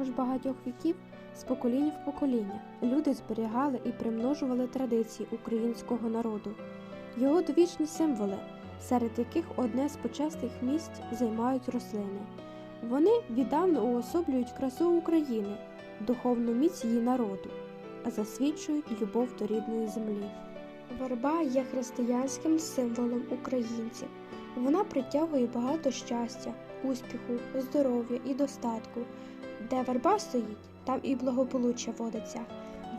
Упродовж багатьох віків з покоління в покоління люди зберігали і примножували традиції українського народу, його довічні символи, серед яких одне з почесних місць займають рослини. Вони віддавна уособлюють красу України, духовну міць її народу, а засвідчують любов до рідної землі. Верба є християнським символом українців. Вона притягує багато щастя, успіху, здоров'я і достатку. Де верба стоїть, там і благополуччя водиться.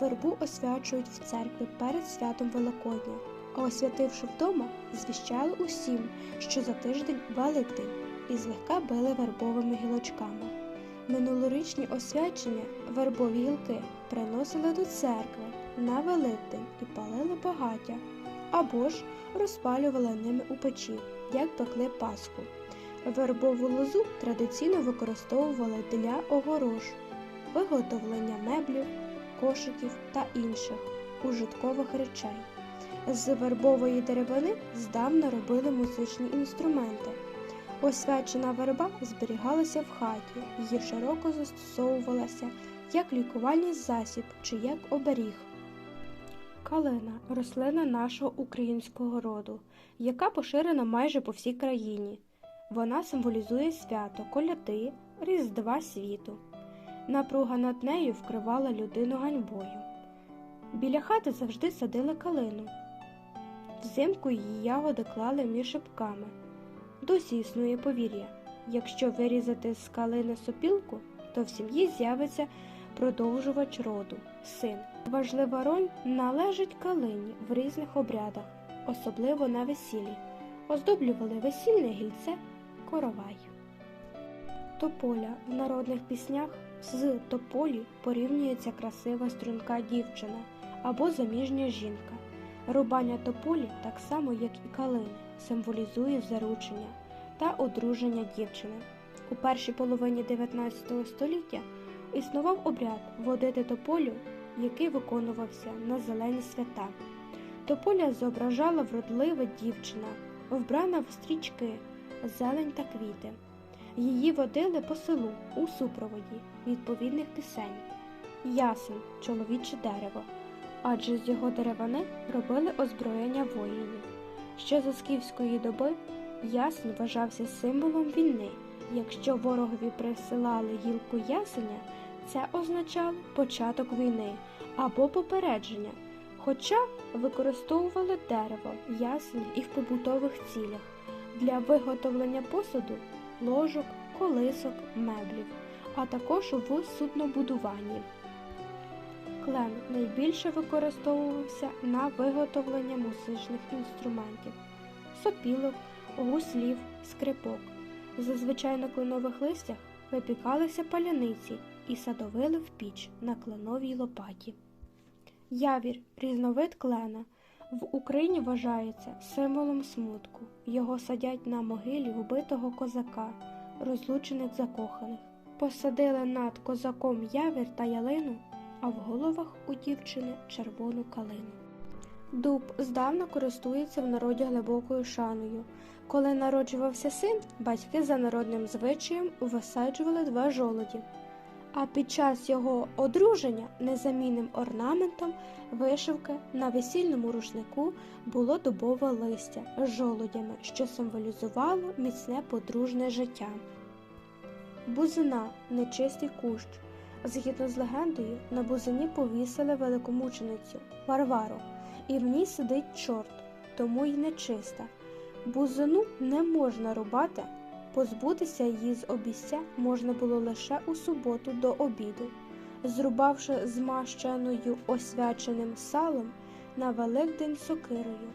Вербу освячують в церкві перед святом Великодня, а освятивши вдома, звіщали усім, що за тиждень Великдень, і злегка били вербовими гілочками. Минулорічні освячення вербові гілки приносили до церкви на Великдень і палили багаття, або ж розпалювали ними у печі, як пекли Пасху. Вербову лозу традиційно використовували для огорож, виготовлення меблів, кошиків та інших ужиткових речей. З вербової деревини здавна робили музичні інструменти. Освячена верба зберігалася в хаті, її широко застосовувалася як лікувальний засіб чи як оберіг. Калина рослина нашого українського роду, яка поширена майже по всій країні. Вона символізує свято коляди, Різдва світу. Напруга над нею вкривала людину ганьбою. Біля хати завжди садили калину. Взимку її ягоди клали між шипками. Досі існує повір'я. Якщо вирізати з калини сопілку, то в сім'ї з'явиться продовжувач роду, син. Важлива роль належить калині в різних обрядах, особливо на весіллі. Оздоблювали весільне гільце, коровай. Тополя в народних піснях з тополі порівнюється красива струнка дівчина або заміжня жінка. Рубання тополі, так само як і калини, символізує заручення та одруження дівчини. У першій половині 19 століття існував обряд водити тополю, який виконувався на зелені свята. Тополя зображала вродлива дівчина, вбрана в стрічки, зелень та квіти. Її водили по селу у супроводі відповідних пісень. Ясен чоловіче дерево, адже з його деревини робили озброєння воїнів. Ще за скіфської доби ясень вважався символом війни. Якщо ворогові присилали гілку ясеня, це означало початок війни або попередження, хоча використовували дерево, ясень і в побутових цілях для виготовлення посуду, ложок, колисок, меблів, а також в суднобудуванні. Клен найбільше використовувався на виготовлення музичних інструментів, сопілок, гуслів, скрипок. Зазвичай на кленових листях випікалися паляниці і садовили в піч на кленовій лопаті. Явір різновид клена в Україні вважається символом смутку. Його садять на могилі вбитого козака, розлучених закоханих. Посадили над козаком явір та ялину, а в головах у дівчини червону калину. Дуб здавна користується в народі глибокою шаною. Коли народжувався син, батьки за народним звичаєм висаджували два жолоді. А під час його одруження незамінним орнаментом вишивки на весільному рушнику було дубове листя з жолудями, що символізувало міцне подружне життя. Бузина нечистий кущ. Згідно з легендою, на бузині повісили великомученицю Варвару, і в ній сидить чорт, тому й нечиста. Бузину не можна рубати, позбутися її з обіця можна було лише у суботу до обіду, зрубавши змащеною освяченим салом на Великдень сокирою.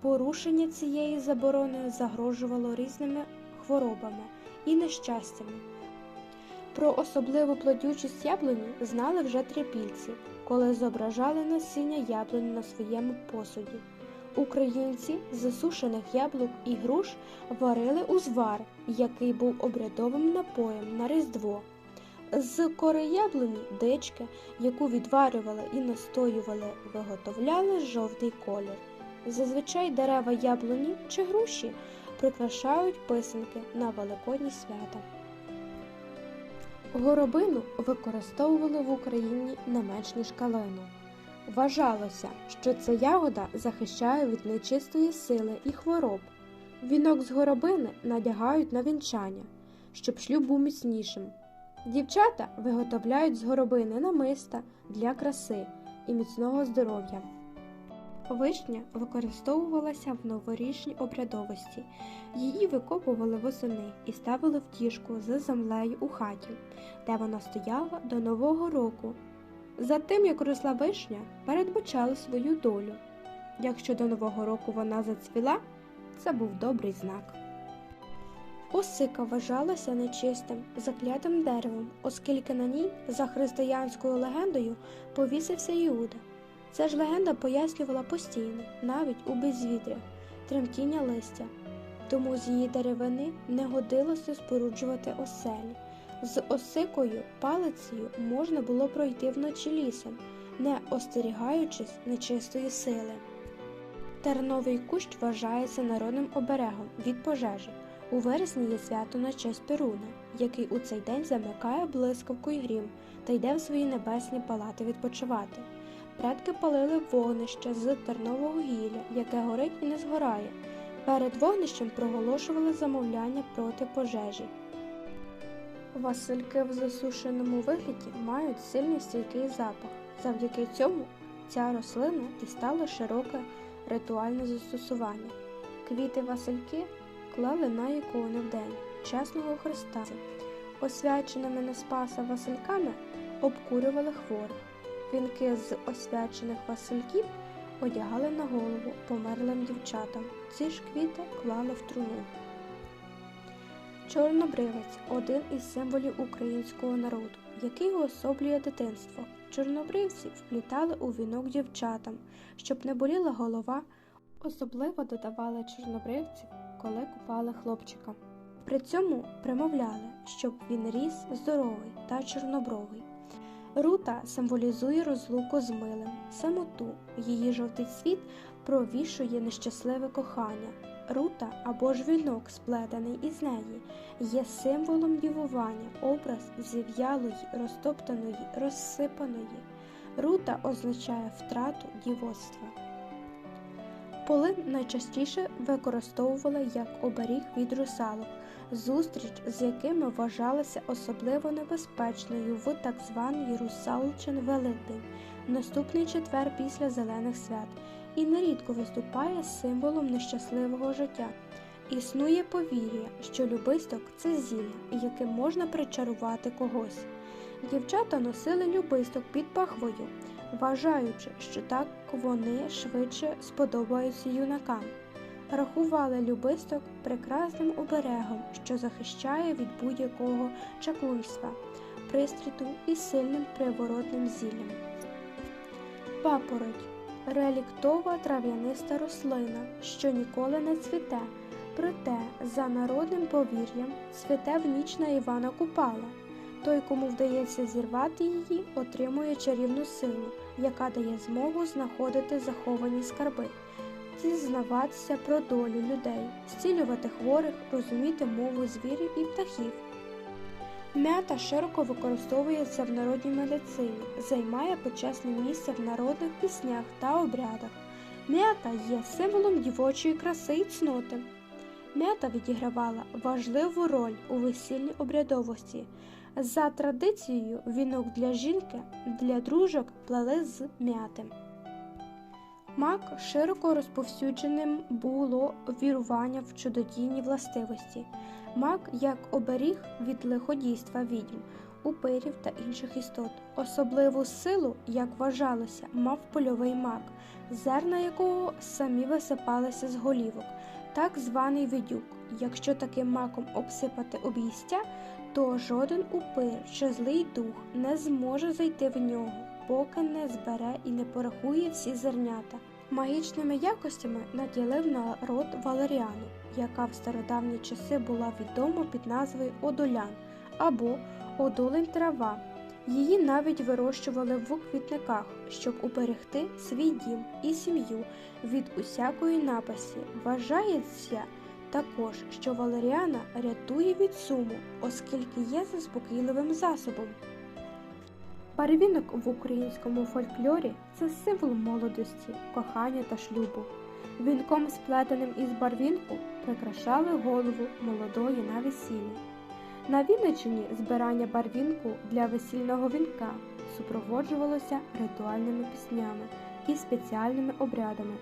Порушення цієї заборони загрожувало різними хворобами і нещастями. Про особливу плодючість яблуні знали вже трипільці, коли зображали насіння яблуні на своєму посуді. Українці з засушених яблук і груш варили узвар, який був обрядовим напоєм на Різдво. З кори яблуні дички, яку відварювали і настоювали, виготовляли жовтий колір. Зазвичай дерева яблуні чи груші прикрашають писанки на великодні свята. Горобину використовували в Україні не менш ніж калину. Вважалося, що ця ягода захищає від нечистої сили і хвороб. Вінок з горобини надягають на вінчання, щоб шлюб був міцнішим. Дівчата виготовляють з горобини намиста для краси і міцного здоров'я. Вишня використовувалася в новорічній обрядовості. Її викопували восени і ставили в тіжку з землею у хаті, де вона стояла до Нового року. За тим, як росла вишня, передбачали свою долю. Якщо до Нового року вона зацвіла, це був добрий знак. Осика вважалася нечистим, заклятим деревом, оскільки на ній, за християнською легендою, повісився Іуда. Ця ж легенда пояснювала постійно, навіть у безвітря, тремтіння листя. Тому з її деревини не годилося споруджувати оселі. З осикою палицею можна було пройти вночі лісом, не остерігаючись нечистої сили. Терновий кущ вважається народним оберегом від пожежі. У вересні є свято на честь Перуна, який у цей день замикає блискавку й грім та йде в свої небесні палати відпочивати. Предки палили вогнище з тернового гілля, яке горить і не згорає. Перед вогнищем проголошували замовляння проти пожежі. Васильки в засушеному вигляді мають сильний стійкий запах. Завдяки цьому ця рослина дістала широке ритуальне застосування. Квіти Васильки клали на ікони в день чесного Христа. Освяченими на Спаса Васильками обкурювали хворих. Вінки з освячених Васильків одягали на голову померлим дівчатам. Ці ж квіти клали в труну. Чорнобривець один із символів українського народу, який уособлює дитинство. Чорнобривці вплітали у вінок дівчатам, щоб не боліла голова. Особливо додавали чорнобривців, коли купали хлопчика. При цьому примовляли, щоб він ріс здоровий та чорнобровий. Рута символізує розлуку з милим, самоту. Її жовтий цвіт провішує нещасливе кохання. Рута або ж вінок, сплетений із неї, є символом дівування, образ зів'ялої, розтоптаної, розсипаної. Рута означає втрату дівоцтва. Полин найчастіше використовували як оберіг від русалок, зустріч з якими вважалася особливо небезпечною в так званий Русалчин Великдень, наступний четвер після зелених свят, і нерідко виступає символом нещасливого життя. Існує повір'я, що любисток це зілля, яким можна причарувати когось. Дівчата носили любисток під пахвою, вважаючи, що так вони швидше сподобаються юнакам. Рахували любисток прекрасним оберегом, що захищає від будь-якого чаклунства, пристріту і сильним приворотним зіллям. Папороть реліктова трав'яниста рослина, що ніколи не цвіте, проте, за народним повір'ям, цвіте в ніч на Івана Купала. Той, кому вдається зірвати її, отримує чарівну силу, яка дає змогу знаходити заховані скарби, дізнаватися про долю людей, зцілювати хворих, розуміти мову звірів і птахів. М'ята широко використовується в народній медицині, займає почесне місце в народних піснях та обрядах. М'ята є символом дівочої краси і цноти. М'ята відігравала важливу роль у весільній обрядовості. За традицією, вінок для жінки для дружок плели з м'яти. Мак широко розповсюдженим було вірування в чудодійні властивості. Мак як оберіг від лиходійства відьм, упирів та інших істот. Особливу силу, як вважалося, мав польовий мак, зерна якого самі висипалися з голівок, так званий видюк. Якщо таким маком обсипати обійстя, то жоден упир чи злий дух не зможе зайти в нього, поки не збере і не порахує всі зернята. Магічними якостями наділив народ Валеріану, яка в стародавні часи була відома під назвою Одолян або Одолень трава. Її навіть вирощували в квітниках, щоб уберегти свій дім і сім'ю від усякої напасті. Вважається також, що валеріана рятує від суму, оскільки є заспокійливим засобом. Барвінок в українському фольклорі це символ молодості, кохання та шлюбу. Вінком, сплетеним із барвінку, прикрашали голову молодої на весіллі. На Вінниччині збирання барвінку для весільного вінка супроводжувалося ритуальними піснями і спеціальними обрядами,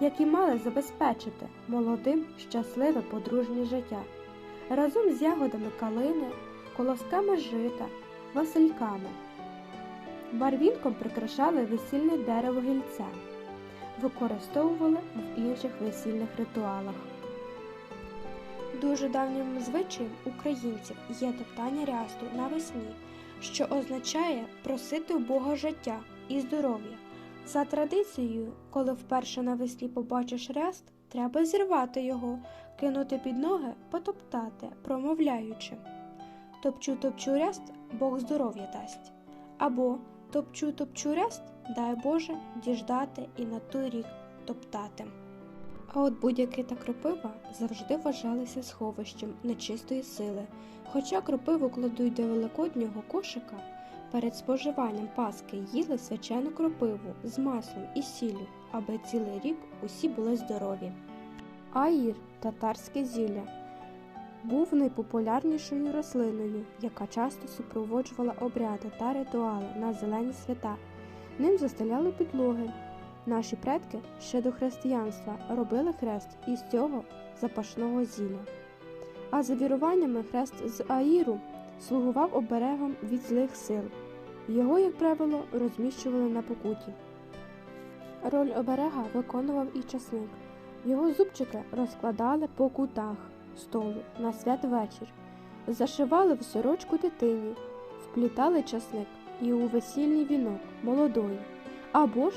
які мали забезпечити молодим щасливе подружнє життя разом з ягодами калини, колосками жита, васильками. Барвінком прикрашали весільне дерево гільця, використовували в інших весільних ритуалах. Дуже давнім звичаєм українців є топтання рясту навесні, що означає просити у Бога життя і здоров'я. За традицією, коли вперше навесні побачиш ряст, треба зірвати його, кинути під ноги, потоптати, промовляючи. Топчу, топчу ряст, Бог здоров'я дасть. Або топчу, топчу ряст, дай Боже діждати і на той рік топтати. А от будь-яки та кропива завжди вважалися сховищем нечистої сили. Хоча кропиву кладуть до великоднього кошика, перед споживанням паски їли свячену кропиву з маслом і сіллю, аби цілий рік усі були здорові. Аїр татарське зілля був найпопулярнішою рослиною, яка часто супроводжувала обряди та ритуали на зелені свята. Ним застеляли підлоги. Наші предки ще до християнства робили хрест із цього запашного зілля. А за віруваннями хрест з Аїру слугував оберегом від злих сил. Його, як правило, розміщували на покуті. Роль оберега виконував і часник. Його зубчики розкладали по кутах столу на святвечір, зашивали в сорочку дитині, вплітали часник і у весільний вінок молодої, або ж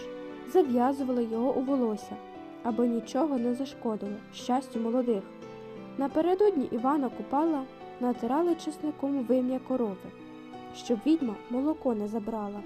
зав'язували його у волосся, аби нічого не зашкодило щастю молодих. Напередодні Івана Купала натирали чесником вим'я корови, щоб відьма молоко не забрала.